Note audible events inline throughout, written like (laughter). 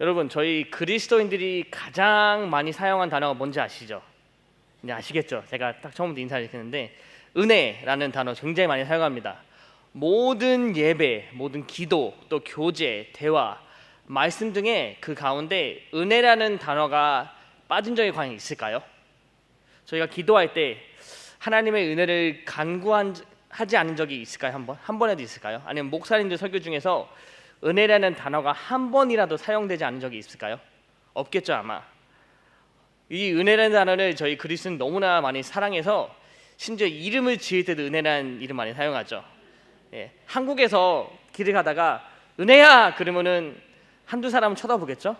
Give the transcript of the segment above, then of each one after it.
여러분 저희 그리스도인들이 가장 많이 사용한 단어가 뭔지 아시죠? 이제 아시겠죠? 제가 딱 처음부터 인사를 드렸는데 은혜라는 단어 굉장히 많이 사용합니다. 모든 예배, 모든 기도, 또 교제, 대화, 말씀 등의 그 가운데 은혜라는 단어가 빠진 적이 과연 있을까요? 저희가 기도할 때 하나님의 은혜를 간구한 하지 않은 적이 있을까요? 한 번? 한 번에도 있을까요? 아니면 목사님들 설교 중에서 은혜라는 단어가 한 번이라도 사용되지 않은 적이 있을까요? 없겠죠 아마. 이 은혜라는 단어를 저희 그리스는 너무나 많이 사랑해서 심지어 이름을 지을 때도 은혜라는 이름 많이 사용하죠. 예, 한국에서 길을 가다가 은혜야 그러면은 한두 사람은 쳐다보겠죠.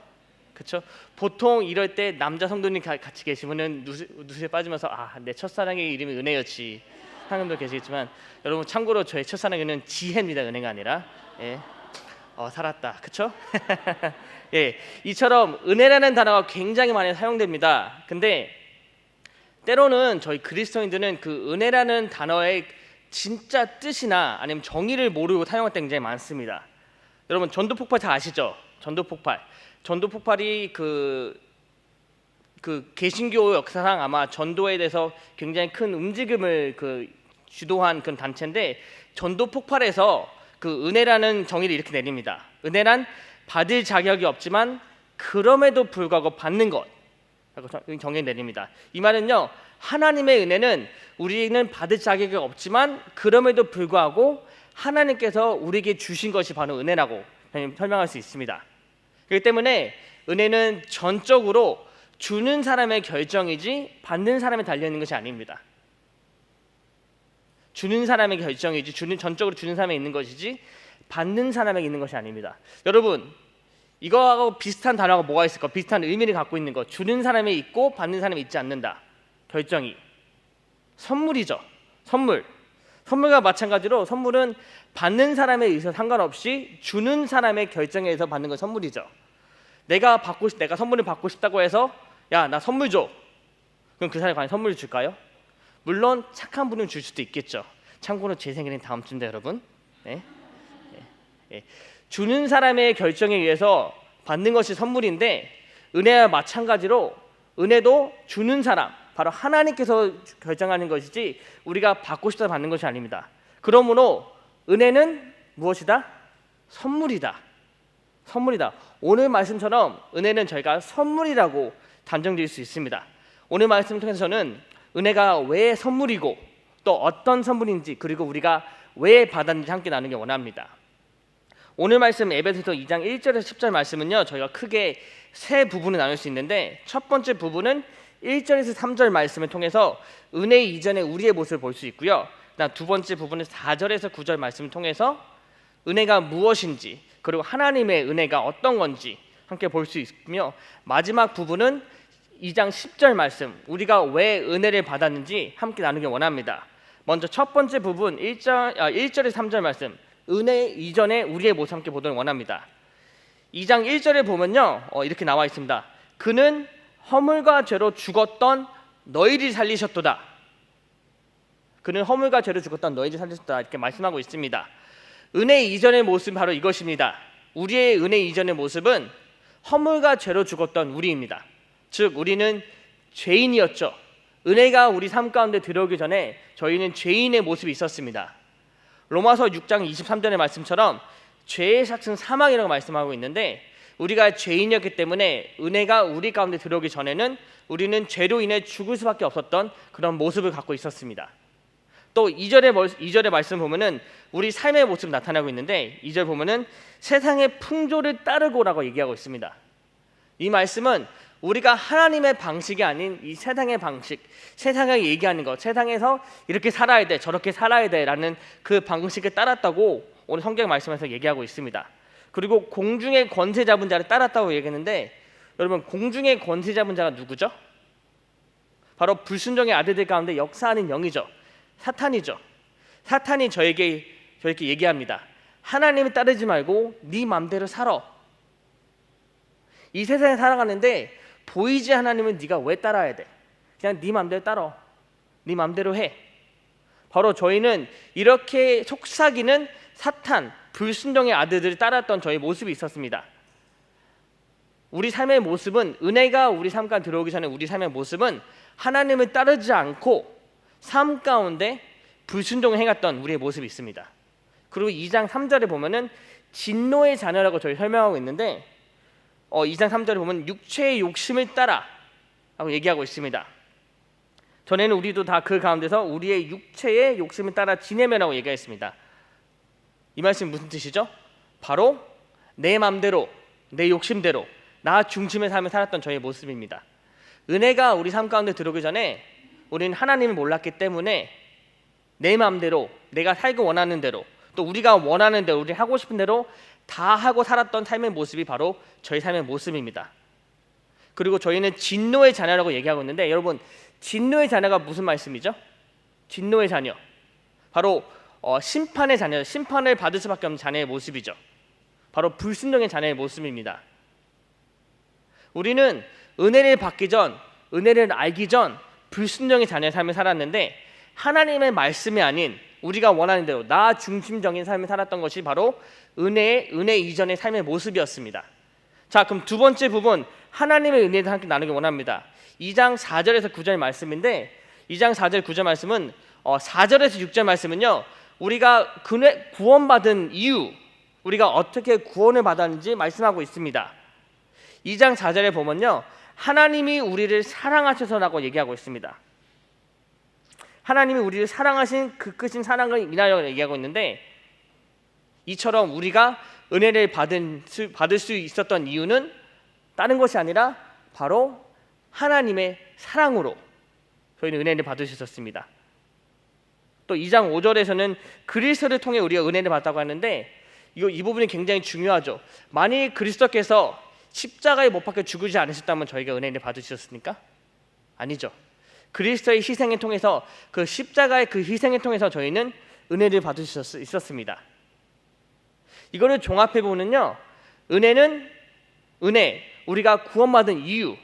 그렇죠? 보통 이럴 때 남자 성도님 가- 같이 계시면은 누수에 빠지면서 아 내 첫사랑의 이름이 은혜였지 하는 분도 계시겠지만 여러분 참고로 저의 첫사랑은 지혜입니다 은혜가 아니라 예. 어 살았다 그쵸? (laughs) 예 이처럼 은혜라는 단어가 굉장히 많이 사용됩니다 근데 때로는 저희 그리스도인들은 그 은혜라는 단어의 진짜 뜻이나 아니면 정의를 모르고 사용할 때 굉장히 많습니다 여러분 전도 폭발 다 아시죠? 전도 폭발 전도 폭발이 그, 그 개신교 역사상 아마 전도에 대해서 굉장히 큰 움직임을 그 주도한 그런 단체인데 전도 폭발에서 그 은혜라는 정의를 이렇게 내립니다. 은혜란 받을 자격이 없지만 그럼에도 불구하고 받는 것. 정의 내립니다. 이 말은요 하나님의 은혜는 우리는 받을 자격이 없지만 그럼에도 불구하고 하나님께서 우리에게 주신 것이 바로 은혜라고 설명할 수 있습니다. 그렇기 때문에 은혜는 전적으로 주는 사람의 결정이지 받는 사람에 달려 있는 것이 아닙니다. 주는 사람의 결정이지 주는 전적으로 주는 사람에 있는 것이지 받는 사람에게 있는 것이 아닙니다. 여러분 이거하고 비슷한 단어가 뭐가 있을까? 비슷한 의미를 갖고 있는 것. 주는 사람에 있고 받는 사람에 있지 않는다. 결정이 선물이죠. 선물. 선물과 마찬가지로 선물은 받는 사람에 의해서 상관없이 주는 사람의 결정에 의해서 받는 건 선물이죠. 내가 받고 싶, 내가 선물을 받고 싶다고 해서 야 나 선물 줘. 그럼 그 사람이 과연 선물을 줄까요? 물론 착한 분은 줄 수도 있겠죠. 참고로 제 생일은 다음 주인데 여러분. 네? 예, 예. 주는 사람의 결정에 의해서 받는 것이 선물인데 은혜와 마찬가지로 은혜도 주는 사람 바로 하나님께서 결정하는 것이지 우리가 받고 싶다 받는 것이 아닙니다. 그러므로 은혜는 무엇이다? 선물이다. 선물이다. 오늘 말씀처럼 은혜는 저희가 선물이라고 단정지을 수 있습니다. 오늘 말씀을 통해서 저는 은혜가 왜 선물이고 또 어떤 선물인지 그리고 우리가 왜 받았는지 함께 나누기 원합니다. 오늘 말씀 에베소서 2장 1절에서 10절 말씀은요. 저희가 크게 세 부분을 나눌 수 있는데 첫 번째 부분은 1절에서 3절 말씀을 통해서 은혜 이전의 우리의 모습을 볼 수 있고요. 두 번째 부분은 4절에서 9절 말씀을 통해서 은혜가 무엇인지 그리고 하나님의 은혜가 어떤 건지 함께 볼 수 있으며 마지막 부분은 2장 10절 말씀 우리가 왜 은혜를 받았는지 함께 나누기 원합니다. 먼저 첫 번째 부분 1절 아, 1절에서 3절 말씀 은혜 이전에 우리의 모습 함께 보도록 원합니다. 2장 1절에 보면요 어, 이렇게 나와 있습니다. 그는 허물과 죄로 죽었던 너희를 살리셨도다. 그는 허물과 죄로 죽었던 너희를 살리셨다 이렇게 말씀하고 있습니다. 은혜 이전의 모습 바로 이것입니다. 우리의 은혜 이전의 모습은 허물과 죄로 죽었던 우리입니다. 즉 우리는 죄인이었죠. 은혜가 우리 삶 가운데 들어오기 전에 저희는 죄인의 모습이 있었습니다. 로마서 6장 23절의 말씀처럼 죄의 삭은 사망이라고 말씀하고 있는데 우리가 죄인이었기 때문에 은혜가 우리 가운데 들어오기 전에는 우리는 죄로 인해 죽을 수밖에 없었던 그런 모습을 갖고 있었습니다. 또 2절의 2절의 말씀 보면은 우리 삶의 모습 나타나고 있는데 2절 보면은 세상의 풍조를 따르고라고 얘기하고 있습니다. 이 말씀은 우리가 하나님의 방식이 아닌 이 세상의 방식, 세상에 얘기하는 것, 세상에서 이렇게 살아야 돼, 저렇게 살아야 돼라는 그 방식을 따랐다고 오늘 성경 말씀에서 얘기하고 있습니다. 그리고 공중의 권세 잡은 자를 따랐다고 얘기했는데 여러분 공중의 권세 잡은 자가 누구죠? 바로 불순종의 아들들 가운데 역사하는 영이죠. 사탄이죠. 사탄이 저에게 저에게 얘기합니다. 하나님을 따르지 말고 네 맘대로 살아. 이 세상에 살아가는데 보이지 하나님은 네가 왜 따라야 돼? 그냥 네 맘대로 따라. 네 맘대로 해. 바로 저희는 이렇게 속삭이는 사탄, 불순종의 아들들을 따랐던 저희 모습이 있었습니다. 우리 삶의 모습은 은혜가 우리 삶 가운데 들어오기 전에 우리 삶의 모습은 하나님을 따르지 않고 삶 가운데 불순종을 행했던 우리의 모습이 있습니다. 그리고 2장 3절에 보면은 진노의 자녀라고 저희 설명하고 있는데 어, 2장 3절에 보면 육체의 욕심을 따라 라고 얘기하고 있습니다. 전에는 우리도 다 그 가운데서 우리의 육체의 욕심을 따라 지내면라고 얘기했습니다. 이 말씀 무슨 뜻이죠? 바로 내 맘대로 내 욕심대로 나 중심의 삶을 살았던 저의 모습입니다. 은혜가 우리 삶 가운데 들어오기 전에 우리는 하나님을 몰랐기 때문에 내 마음대로 내가 살고 원하는 대로 또 우리가 원하는 대로 우리 하고 싶은 대로 다 하고 살았던 삶의 모습이 바로 저희 삶의 모습입니다. 그리고 저희는 진노의 자녀라고 얘기하고 있는데 여러분 진노의 자녀가 무슨 말씀이죠? 진노의 자녀 바로 어, 심판의 자녀, 심판을 받을 수밖에 없는 자녀의 모습이죠. 바로 불순종의 자녀의 모습입니다. 우리는 은혜를 받기 전, 은혜를 알기 전 불순종의 자녀의 삶을 살았는데 하나님의 말씀이 아닌 우리가 원하는 대로 나 중심적인 삶을 살았던 것이 바로 은혜의 은혜 이전의 삶의 모습이었습니다. 자, 그럼 두 번째 부분 하나님의 은혜를 함께 나누기 원합니다. 2장 4절에서 9절 말씀인데 2장 4절 9절 말씀은 어, 4절에서 6절 말씀은요. 우리가 그네 구원받은 이유, 우리가 어떻게 구원을 받았는지 말씀하고 있습니다. 2장 4절에 보면요. 하나님이 우리를 사랑하셔서라고 얘기하고 있습니다. 하나님이 우리를 사랑하신 그 크신 사랑을 인하여 얘기하고 있는데 이처럼 우리가 은혜를 받은 수, 받을 수 있었던 이유는 다른 것이 아니라 바로 하나님의 사랑으로 저희는 은혜를 받으셨습니다. 또 2장 5절에서는 그리스도를 통해 우리가 은혜를 받다고 하는데 이거 이 부분이 굉장히 중요하죠. 만일 그리스도께서 십자가에 못 박혀 죽으지 않으셨다면 저희가 은혜를 받으셨습니까? 아니죠. 그리스도의 희생을 통해서 그 십자가의 그 희생을 통해서 저희는 은혜를 받을 수 있었습니다. 이거를 종합해 보면요, 은혜는 은혜, 우리가 구원받은 이유,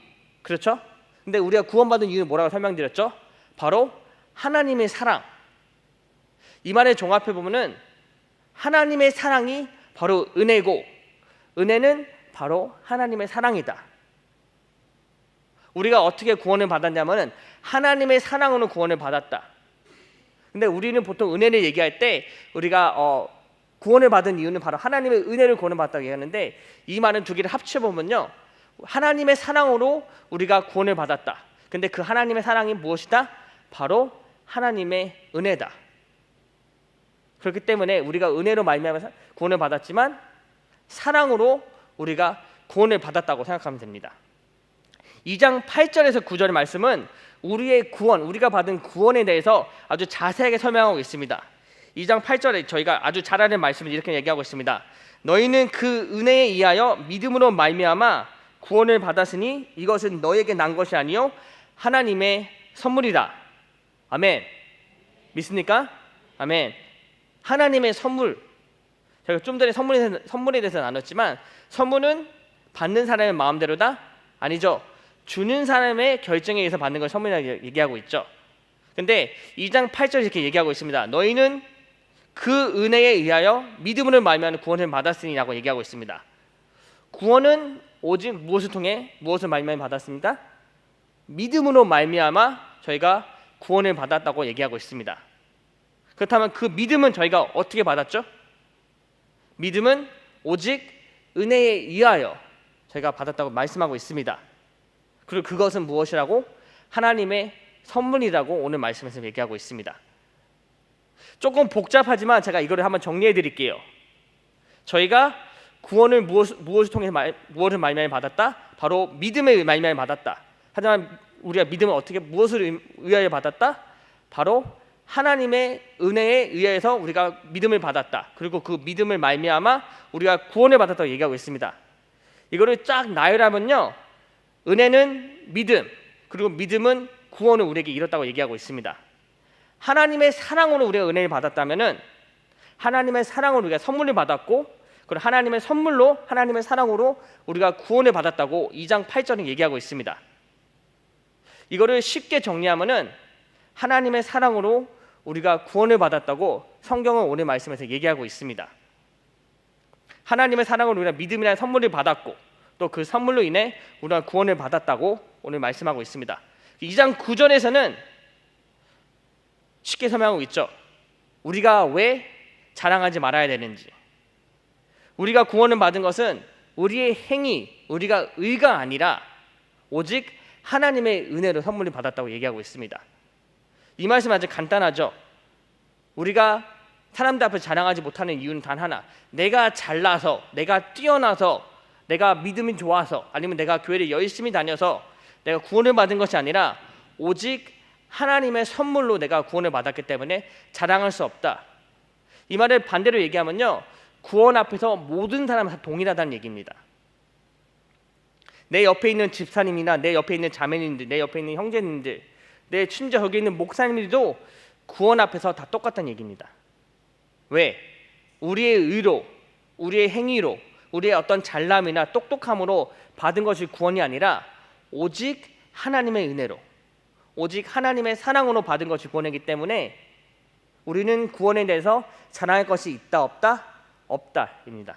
그렇죠? 근데 우리가 구원받은 이유는 뭐라고 설명드렸죠? 바로 하나님의 사랑. 이 말을 종합해 보면은 하나님의 사랑이 바로 은혜고, 은혜는 바로 하나님의 사랑이다. 우리가 어떻게 구원을 받았냐면은 하나님의 사랑으로 구원을 받았다. 근데 우리는 보통 은혜를 얘기할 때 우리가 어, 구원을 받은 이유는 바로 하나님의 은혜를 구원을 받다고 얘기하는데 이 말은 두 개를 합쳐 보면요. 하나님의 사랑으로 우리가 구원을 받았다. 근데 그 하나님의 사랑이 무엇이다? 바로 하나님의 은혜다. 그렇기 때문에 우리가 은혜로 말미암아 구원을 받았지만 사랑으로 우리가 구원을 받았다고 생각하면 됩니다. 2장 8절에서 9절의 말씀은 우리의 구원, 우리가 받은 구원에 대해서 아주 자세하게 설명하고 있습니다. 2장 8절에 저희가 아주 잘 아는 말씀을 이렇게 얘기하고 있습니다. 너희는 그 은혜에 의하여 믿음으로 말미암아 구원을 받았으니 이것은 너에게 난 것이 아니요 하나님의 선물이다. 아멘. 믿습니까? 아멘. 하나님의 선물. 제가 좀 전에 선물에, 선물에 대해서 나눴지만 선물은 받는 사람의 마음대로다? 아니죠. 주는 사람의 결정에 의해서 받는 걸 선물이라고 얘기하고 있죠. 근데 2장 8절 이렇게 얘기하고 있습니다. 너희는 그 은혜에 의하여 믿음으로 말미암아 구원을 받았으니라고 얘기하고 있습니다. 구원은 오직 무엇을 통해 무엇을 말미암아 받았습니다. 믿음으로 말미암아 저희가 구원을 받았다고 얘기하고 있습니다. 그렇다면 그 믿음은 저희가 어떻게 받았죠? 믿음은 오직 은혜에 의하여 저희가 받았다고 말씀하고 있습니다. 그리고 그것은 무엇이라고? 하나님의 선물이라고 오늘 말씀에서 얘기하고 있습니다. 조금 복잡하지만 제가 이거를 한번 정리해 드릴게요. 저희가 구원을 무엇, 무엇을 통해 말, 무엇을 말미암아 받았다? 바로 믿음의 말미암아 받았다. 하지만 우리가 믿음을 어떻게 무엇을 의하여 받았다? 바로 하나님의 은혜에 의해서 우리가 믿음을 받았다. 그리고 그 믿음을 말미암아 우리가 구원을 받았다고 얘기하고 있습니다. 이거를 쫙 나열하면요. 은혜는 믿음, 그리고 믿음은 구원을 우리에게 이뤘다고 얘기하고 있습니다. 하나님의 사랑으로 우리가 은혜를 받았다면은 하나님의 사랑으로 우리가 선물을 받았고 그리고 하나님의 선물로 하나님의 사랑으로 우리가 구원을 받았다고 2장 8절은 얘기하고 있습니다. 이거를 쉽게 정리하면은 하나님의 사랑으로 우리가 구원을 받았다고 성경은 오늘 말씀에서 얘기하고 있습니다. 하나님의 사랑으로 우리가 믿음이라는 선물을 받았고 또 그 선물로 인해 우리가 구원을 받았다고 오늘 말씀하고 있습니다. 2장 9절에서는 쉽게 설명하고 있죠. 우리가 왜 자랑하지 말아야 되는지. 우리가 구원을 받은 것은 우리의 행위, 우리가 의가 아니라 오직 하나님의 은혜로 선물을 받았다고 얘기하고 있습니다. 이 말씀 아주 간단하죠. 우리가 사람들 앞에 자랑하지 못하는 이유는 단 하나. 내가 잘나서, 내가 뛰어나서, 내가 믿음이 좋아서, 아니면 내가 교회를 열심히 다녀서 내가 구원을 받은 것이 아니라 오직 하나님의 선물로 내가 구원을 받았기 때문에 자랑할 수 없다. 이 말을 반대로 얘기하면요. 구원 앞에서 모든 사람은 다 동일하다는 얘기입니다. 내 옆에 있는 집사님이나 내 옆에 있는 자매님들, 내 옆에 있는 형제님들, 내 친자 여기 있는 목사님들도 구원 앞에서 다 똑같다는 얘기입니다. 왜? 우리의 의로, 우리의 행위로, 우리의 어떤 잘남이나 똑똑함으로 받은 것이 구원이 아니라 오직 하나님의 은혜로, 오직 하나님의 사랑으로 받은 것이 구원이기 때문에 우리는 구원에 대해서 자랑할 것이 있다 없다 없다입니다.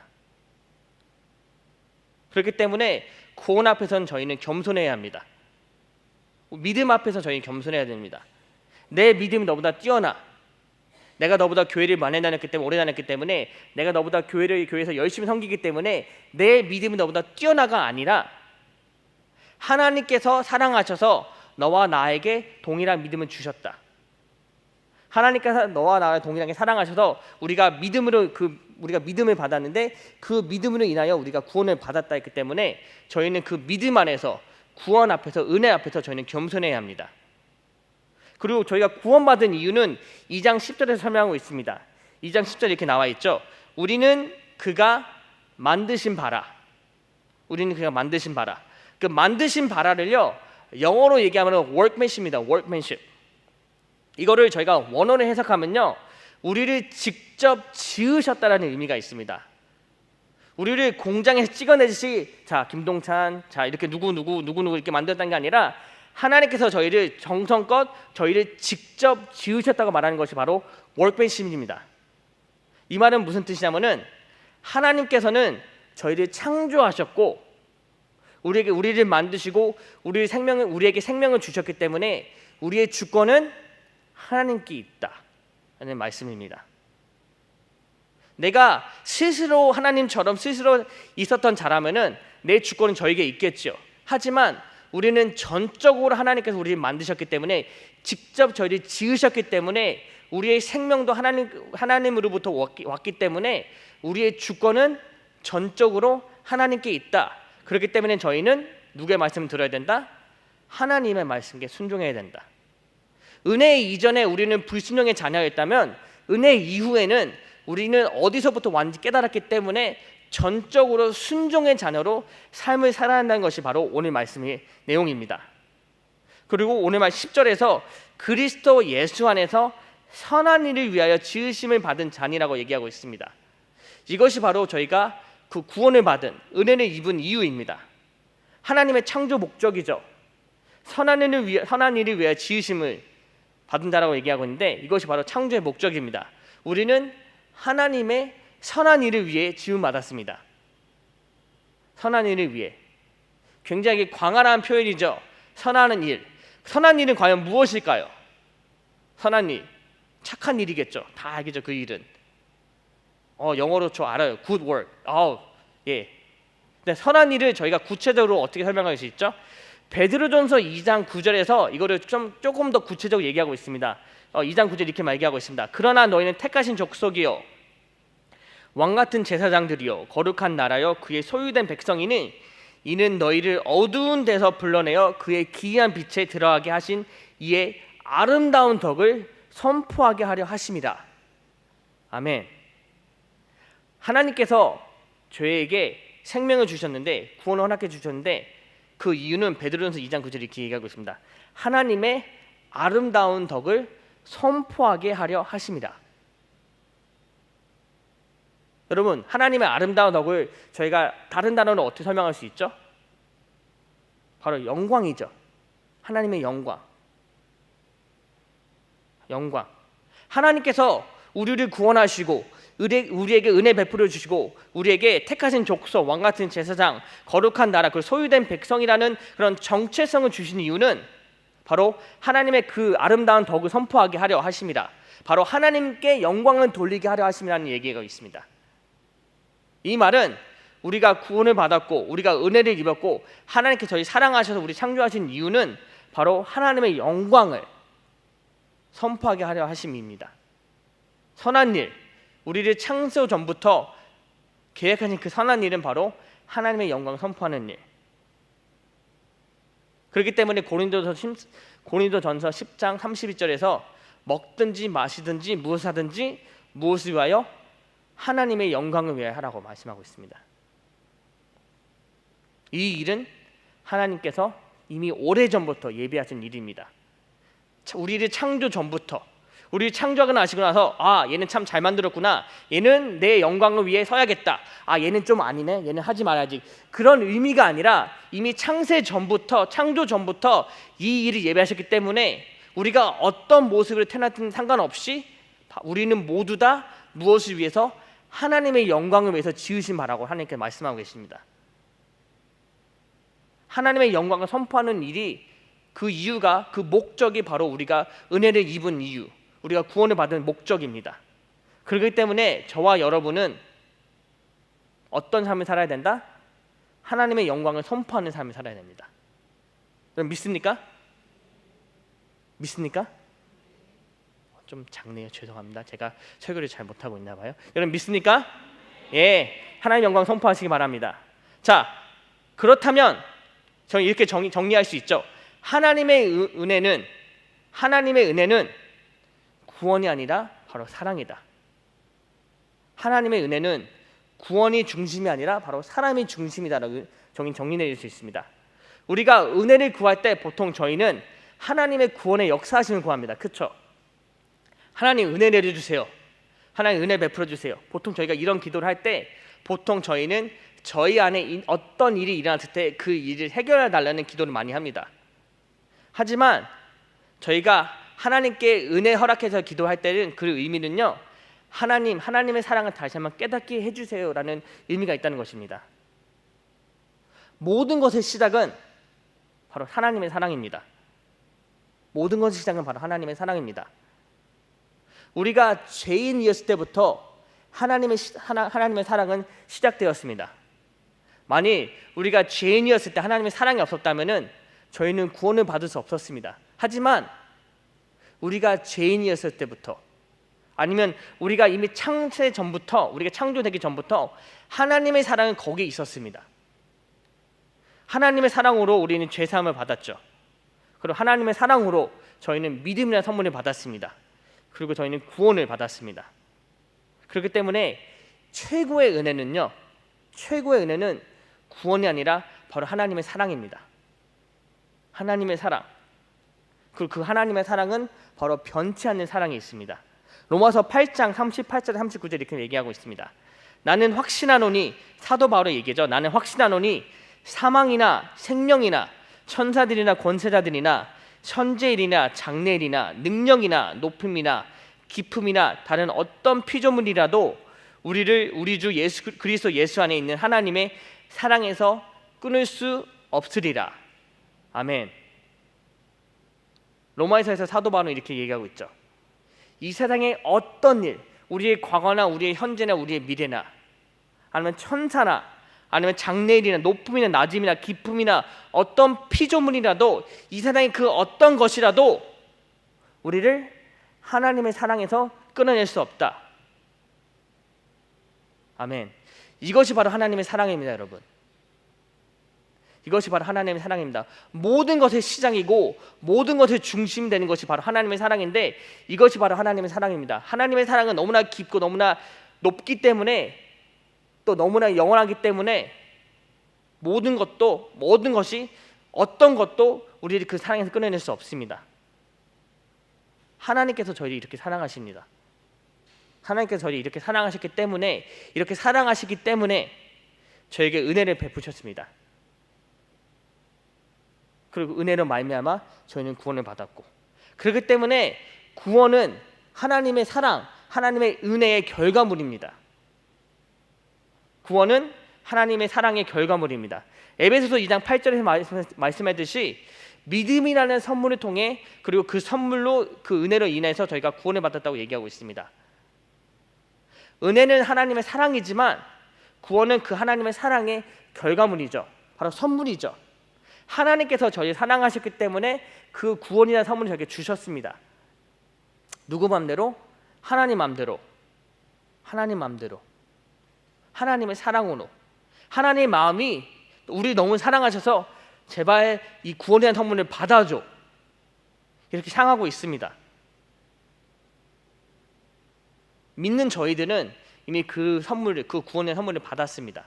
그렇기 때문에 구원 앞에서는 저희는 겸손해야 합니다. 믿음 앞에서 저희 겸손해야 됩니다. 내 믿음이 너보다 뛰어나. 내가 너보다 교회를 많이 다녔기 때문에 오래 다녔기 때문에 내가 너보다 교회를 교회에서 열심히 섬기기 때문에 내 믿음이 너보다 뛰어나가 아니라 하나님께서 사랑하셔서 너와 나에게 동일한 믿음을 주셨다. 하나님께서 너와 나를 동일하게 사랑하셔서 우리가 믿음으로 그 우리가 믿음을 받았는데 그 믿음으로 인하여 우리가 구원을 받았다 했기 때문에 저희는 그 믿음 안에서 구원 앞에서 은혜 앞에서 저희는 겸손해야 합니다. 그리고 저희가 구원받은 이유는 2장 10절에서 설명하고 있습니다. 2장 10절 이렇게 나와 있죠. 우리는 그가 만드신 바라. 우리는 그가 만드신 바라. 그 만드신 바라를요. 영어로 얘기하면 workmanship입니다. workmanship. 이거를 저희가 원어로 해석하면요. 우리를 직접 지으셨다라는 의미가 있습니다. 우리를 공장에서 찍어내듯이 자 김동찬 자 이렇게 누구 누구 누구 누구 이렇게 만들었다는 게 아니라 하나님께서 저희를 정성껏 저희를 직접 지으셨다고 말하는 것이 바로 월벤심입니다. 이 말은 무슨 뜻이냐면은 하나님께서는 저희를 창조하셨고 우리에게 우리를 만드시고 우리 생명을 우리에게 생명을 주셨기 때문에 우리의 주권은 하나님께 있다라는 말씀입니다. 내가 스스로 하나님처럼 스스로 있었던 자라면은 내 주권은 저에게 있겠죠. 하지만 우리는 전적으로 하나님께서 우리를 만드셨기 때문에 직접 저희를 지으셨기 때문에 우리의 생명도 하나님 하나님으로부터 왔기, 왔기 때문에 우리의 주권은 전적으로 하나님께 있다. 그렇기 때문에 저희는 누구의 말씀을 들어야 된다? 하나님의 말씀에 순종해야 된다. 은혜 이전에 우리는 불순종의 자녀였다면 은혜 이후에는 우리는 어디서부터 완전히 깨달았기 때문에 전적으로 순종의 자녀로 삶을 살아야 한다는 것이 바로 오늘 말씀의 내용입니다. 그리고 오늘 말 10절에서 그리스도 예수 안에서 선한 일을 위하여 지으심을 받은 자니라고 얘기하고 있습니다. 이것이 바로 저희가 그 구원을 받은 은혜를 입은 이유입니다. 하나님의 창조 목적이죠. 선한 일을 위해 선한 일을 위하여 지으심을 받은 자라고 얘기하고 있는데 이것이 바로 창조의 목적입니다. 우리는 하나님의 선한 일을 위해 지음 받았습니다. 선한 일을 위해 굉장히 광활한 표현이죠. 선하는 일. 선한 일은 과연 무엇일까요? 선한 일. 착한 일이겠죠. 다 알겠죠. 그 일은. 어, 영어로 저 알아요. good work. 어, 예. 근데 선한 일을 저희가 구체적으로 어떻게 설명할 수 있죠? 베드로전서 2장 9절에서 이거를 좀 조금 더 구체적으로 얘기하고 있습니다. 어, 2장 9절 이렇게 얘기하고 있습니다. 그러나 너희는 택하신 족속이요 왕 같은 제사장들이요 거룩한 나라요 그의 소유된 백성이니 이는 너희를 어두운 데서 불러내어 그의 기이한 빛에 들어가게 하신 이의 아름다운 덕을 선포하게 하려 하심이라. 아멘. 하나님께서 저에게 생명을 주셨는데 구원을 허락해 주셨는데 그 이유는 베드로전서 2장 9절 이렇게 얘기하고 있습니다. 하나님의 아름다운 덕을 선포하게 하려 하심이라. 여러분 하나님의 아름다운 덕을 저희가 다른 단어로 어떻게 설명할 수 있죠? 바로 영광이죠. 하나님의 영광. 영광. 하나님께서 우리를 구원하시고 우리, 우리에게 은혜 베풀어 주시고 우리에게 택하신 족속 왕 같은 제사장 거룩한 나라 그 소유된 백성이라는 그런 정체성을 주신 이유는 바로 하나님의 그 아름다운 덕을 선포하게 하려 하심이라 바로 하나님께 영광을 돌리게 하려 하심이라는 얘기가 있습니다. 이 말은 우리가 구원을 받았고 우리가 은혜를 입었고 하나님께 저희 사랑하셔서 우리 창조하신 이유는 바로 하나님의 영광을 선포하게 하려 하심입니다. 선한 일, 우리를 창조 전부터 계획하신 그 선한 일은 바로 하나님의 영광 선포하는 일. 그렇기 때문에 고린도서 고린도전서 10장 32절에서 먹든지 마시든지 무엇을 하든지 무엇을 위하여 하나님의 영광을 위하여 하라고 말씀하고 있습니다. 이 일은 하나님께서 이미 오래 전부터 예비하신 일입니다. 우리를 창조 전부터. 우리 창조하고 아시고 나서 아 얘는 참 잘 만들었구나. 얘는 내 영광을 위해 서야겠다. 아 얘는 좀 아니네. 얘는 하지 말아야지. 그런 의미가 아니라 이미 창세 전부터 창조 전부터 이 일을 예배하셨기 때문에 우리가 어떤 모습으로 태어났든 상관없이 우리는 모두 다 무엇을 위해서 하나님의 영광을 위해서 지으신 바라고 하나님께 말씀하고 계십니다. 하나님의 영광을 선포하는 일이 그 이유가 그 목적이 바로 우리가 은혜를 입은 이유, 우리가 구원을 받은 목적입니다. 그렇기 때문에 저와 여러분은 어떤 삶을 살아야 된다? 하나님의 영광을 선포하는 삶을 살아야 됩니다. 믿습니까? 믿습니까? 좀 작네요. 죄송합니다. 제가 설교를 잘 못하고 있나 봐요. 여러분 믿습니까? 예, 하나님 영광 선포하시기 바랍니다. 자, 그렇다면 저는 이렇게 정리, 정리할 수 있죠. 하나님의 은혜는 하나님의 은혜는 구원이 아니라 바로 사랑이다. 하나님의 은혜는 구원이 중심이 아니라 바로 사람이 중심이다라고 정의 정리 내릴 수 있습니다. 우리가 은혜를 구할 때 보통 저희는 하나님의 구원의 역사하심을 구합니다. 그렇죠? 하나님 은혜 내려 주세요. 하나님 은혜 베풀어 주세요. 보통 저희가 이런 기도를 할 때 보통 저희는 저희 안에 어떤 일이 일어났을 때 그 일을 해결해 달라는 기도를 많이 합니다. 하지만 저희가 하나님께 은혜 허락해서 기도할 때는 그 의미는요. 하나님, 하나님의 사랑을 다시 한번 깨닫게 해 주세요라는 의미가 있다는 것입니다. 모든 것의 시작은 바로 하나님의 사랑입니다. 모든 것의 시작은 바로 하나님의 사랑입니다. 우리가 죄인이었을 때부터 하나님의 하나, 하나님의 사랑은 시작되었습니다. 만일 우리가 죄인이었을 때 하나님의 사랑이 없었다면은 저희는 구원을 받을 수 없었습니다. 하지만 우리가 죄인이었을 때부터 아니면 우리가 이미 창세 전부터 우리가 창조되기 전부터 하나님의 사랑은 거기에 있었습니다. 하나님의 사랑으로 우리는 죄 사함을 받았죠. 그리고 하나님의 사랑으로 저희는 믿음이라는 선물을 받았습니다. 그리고 저희는 구원을 받았습니다. 그렇기 때문에 최고의 은혜는요. 최고의 은혜는 구원이 아니라 바로 하나님의 사랑입니다. 하나님의 사랑. 그리고 그 하나님의 사랑은 바로 변치 않는 사랑이 있습니다. 로마서 8장 38절 39절 이렇게 얘기하고 있습니다. 나는 확신하노니 사도 바울의 얘기죠. 나는 확신하노니 사망이나 생명이나 천사들이나 권세자들이나 천재일이나 장래일이나 능력이나 높음이나 기품이나 다른 어떤 피조물이라도 우리를 우리 주 예수 그리스도 예수 안에 있는 하나님의 사랑에서 끊을 수 없으리라. 아멘. 로마에서에서 사도 바울은 이렇게 얘기하고 있죠. 이 세상의 어떤 일, 우리의 과거나 우리의 현재나 우리의 미래나 아니면 천사나 아니면 장래일이나 높음이나 낮음이나 기쁨이나 어떤 피조물이라도 이 세상의 그 어떤 것이라도 우리를 하나님의 사랑에서 끊어낼 수 없다. 아멘. 이것이 바로 하나님의 사랑입니다, 여러분. 이것이 바로 하나님의 사랑입니다. 모든 것의 시작이고 모든 것의 중심 되는 것이 바로 하나님의 사랑인데 이것이 바로 하나님의 사랑입니다. 하나님의 사랑은 너무나 깊고 너무나 높기 때문에 또 너무나 영원하기 때문에 모든 것도 모든 것이 어떤 것도 우리를 그 사랑에서 끊어낼 수 없습니다. 하나님께서 저희를 이렇게 사랑하십니다. 하나님께서 저희를 이렇게 사랑하셨기 때문에 이렇게 사랑하시기 때문에 저에게 은혜를 베푸셨습니다. 그리고 은혜로 말미암아 저희는 구원을 받았고 그렇기 때문에 구원은 하나님의 사랑, 하나님의 은혜의 결과물입니다. 구원은 하나님의 사랑의 결과물입니다. 에베소서 2장 8절에서 말씀- 말씀하듯이 믿음이라는 선물을 통해 그리고 그 선물로 그 은혜로 인해서 저희가 구원을 받았다고 얘기하고 있습니다. 은혜는 하나님의 사랑이지만 구원은 그 하나님의 사랑의 결과물이죠. 바로 선물이죠. 하나님께서 저희 사랑하셨기 때문에 그 구원이라는 선물을 저에게 주셨습니다. 누구 맘대로? 하나님 맘대로. 하나님 맘대로. 하나님의 사랑으로. 하나님의 마음이 우리 너무 사랑하셔서 제발 이 구원이라는 선물을 받아줘. 이렇게 향하고 있습니다. 믿는 저희들은 이미 그 선물을 그 구원의 선물을 받았습니다.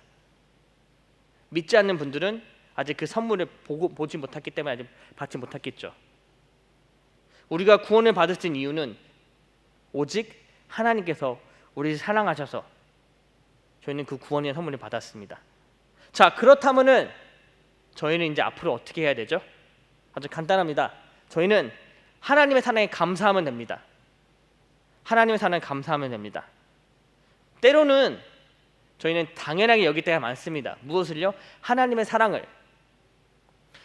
믿지 않는 분들은 아직 그 선물을 보고 보지 못했기 때문에 아직 받지 못했겠죠. 우리가 구원을 받을 수 이유는 오직 하나님께서 우리를 사랑하셔서 저희는 그 구원의 선물을 받았습니다. 자 그렇다면은 저희는 이제 앞으로 어떻게 해야 되죠? 아주 간단합니다. 저희는 하나님의 사랑에 감사하면 됩니다. 하나님의 사랑에 감사하면 됩니다. 때로는 저희는 당연하게 여길 때가 많습니다. 무엇을요? 하나님의 사랑을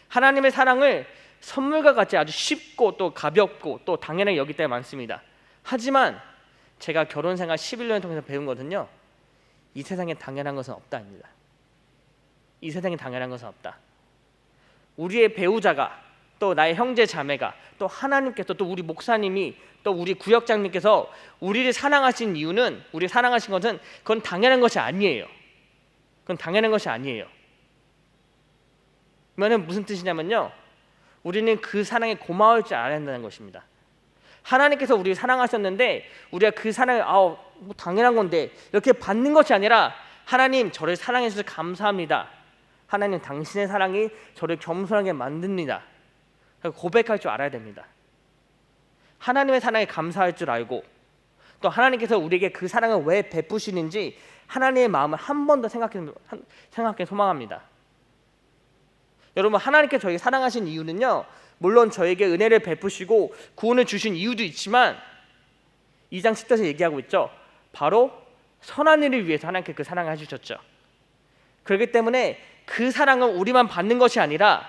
하나님의 사랑을 선물과 같이 아주 쉽고 또 가볍고 또 당연하게 여길 때가 많습니다. 하지만 제가 결혼 생활 11년을 통해서 배운 거는요. 이 세상에 당연한 것은 없다입니다. 이 세상에 당연한 것은 없다. 우리의 배우자가 또 나의 형제 자매가 또 하나님께서 또 우리 목사님이 또 우리 구역장님께서 우리를 사랑하신 이유는 우리 사랑하신 것은 그건 당연한 것이 아니에요. 그건 당연한 것이 아니에요. 그러면 무슨 뜻이냐면요. 우리는 그 사랑에 고마울 줄 알아야 한다는 것입니다. 하나님께서 우리를 사랑하셨는데 우리가 그 사랑을 아우 뭐 당연한 건데 이렇게 받는 것이 아니라 하나님 저를 사랑해 주셔서 감사합니다. 하나님 당신의 사랑이 저를 겸손하게 만듭니다. 고백할 줄 알아야 됩니다. 하나님의 사랑에 감사할 줄 알고 또 하나님께서 우리에게 그 사랑을 왜 베푸시는지 하나님의 마음을 한 번 더 생각해 생각해 소망합니다. 여러분 하나님께 저희 사랑하신 이유는요. 물론 저에게 은혜를 베푸시고 구원을 주신 이유도 있지만 2장 10절에서 얘기하고 있죠. 바로 선한 일을 위해서 하나님께 그 사랑을 해주셨죠. 그렇기 때문에 그 사랑은 우리만 받는 것이 아니라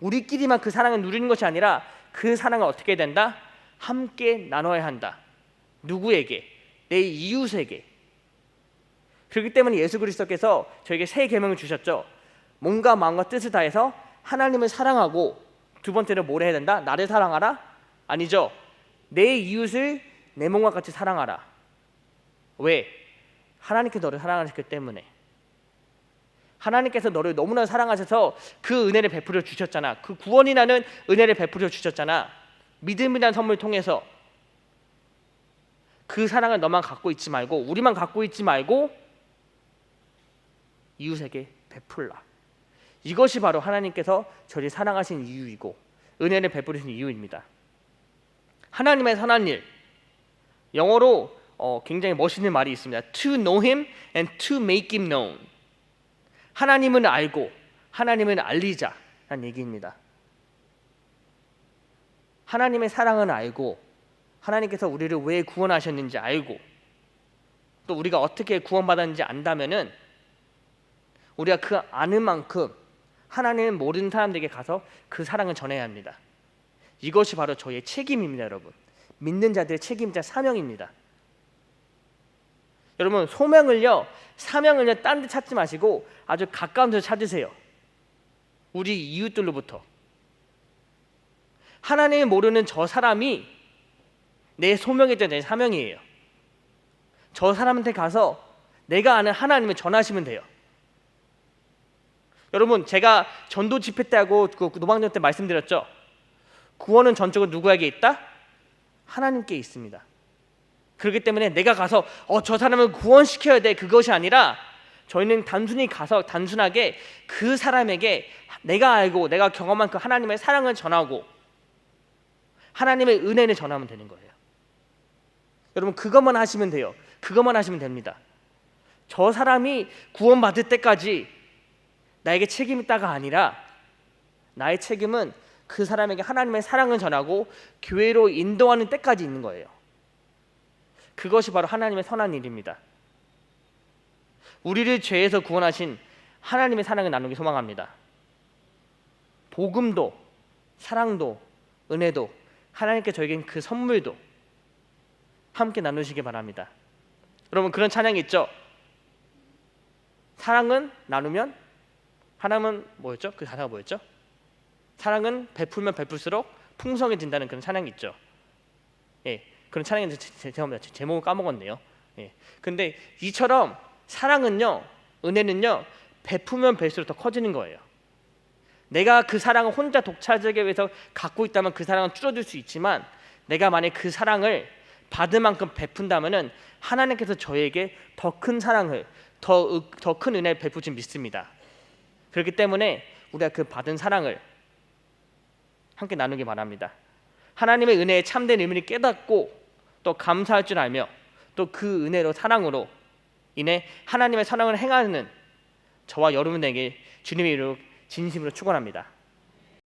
우리끼리만 그 사랑을 누리는 것이 아니라 그 사랑을 어떻게 된다? 함께 나눠야 한다. 누구에게? 내 이웃에게. 그렇기 때문에 예수 그리스도께서 저에게 새 계명을 주셨죠. 몸과 마음과 뜻을 다해서 하나님을 사랑하고 두 번째로 뭘 해야 된다? 나를 사랑하라? 아니죠. 내 이웃을 내 몸과 같이 사랑하라. 왜? 하나님께 너를 사랑하셨기 때문에. 하나님께서 너를 너무나 사랑하셔서 그 은혜를 베풀어 주셨잖아. 그 구원이라는 은혜를 베풀어 주셨잖아. 믿음이라는 선물을 통해서 그 사랑을 너만 갖고 있지 말고 우리만 갖고 있지 말고 이웃에게 베풀라. 이것이 바로 하나님께서 저를 사랑하신 이유이고 은혜를 베푸신 이유입니다. 하나님의 선한 일 영어로 어, 굉장히 멋있는 말이 있습니다. To know Him and to make Him known. 하나님은 알고 하나님은 알리자 라는 얘기입니다. 하나님의 사랑은 알고 하나님께서 우리를 왜 구원하셨는지 알고 또 우리가 어떻게 구원받았는지 안다면은 우리가 그 아는 만큼 하나님을 모르는 사람들에게 가서 그 사랑을 전해야 합니다. 이것이 바로 저의 책임입니다, 여러분. 믿는 자들의 책임자 사명입니다. 여러분 소명을요 사명을요 딴 데 찾지 마시고 아주 가까운 데서 찾으세요. 우리 이웃들로부터 하나님을 모르는 저 사람이 내 소명이자 내 사명이에요. 저 사람한테 가서 내가 아는 하나님을 전하시면 돼요. 여러분 제가 전도 집회 때 하고 그 노방전 때 말씀드렸죠. 구원은 전적으로 누구에게 있다? 하나님께 있습니다. 그렇기 때문에 내가 가서 어 저 사람을 구원시켜야 돼 그것이 아니라 저희는 단순히 가서 단순하게 그 사람에게 내가 알고 내가 경험한 그 하나님의 사랑을 전하고 하나님의 은혜를 전하면 되는 거예요. 여러분 그것만 하시면 돼요. 그것만 하시면 됩니다. 저 사람이 구원받을 때까지 나에게 책임 있다가 아니라 나의 책임은 그 사람에게 하나님의 사랑을 전하고 교회로 인도하는 때까지 있는 거예요. 그것이 바로 하나님의 선한 일입니다. 우리를 죄에서 구원하신 하나님의 사랑을 나누기 소망합니다. 복음도 사랑도 은혜도 하나님께 저에겐 그 선물도 함께 나누시기 바랍니다. 여러분 그런 찬양이 있죠. 사랑은 나누면 하나님은 뭐였죠? 그 가사가 뭐였죠? 사랑은 베풀면 베풀수록 풍성해진다는 그런 찬양이 있죠. 예, 그런 찬양인데 죄송합니다. 제목을 까먹었네요. 예, 근데 이처럼 사랑은요, 은혜는요, 베푸면 베풀수록 더 커지는 거예요. 내가 그 사랑을 혼자 독차지하기 위해서 갖고 있다면 그 사랑은 줄어들 수 있지만 내가 만약 그 사랑을 받을 만큼 베푼다면은 하나님께서 저에게 더 큰 사랑을 더 더 큰 은혜를 베푸지 믿습니다. 그렇기 때문에 우리가 그 받은 사랑을 함께 나누기 바랍니다. 하나님의 은혜의 참된 의미를 깨닫고 또 감사할 줄 알며 또 그 은혜로 사랑으로 인해 하나님의 사랑을 행하는 저와 여러분에게 주님의 이름으로 진심으로 축원합니다.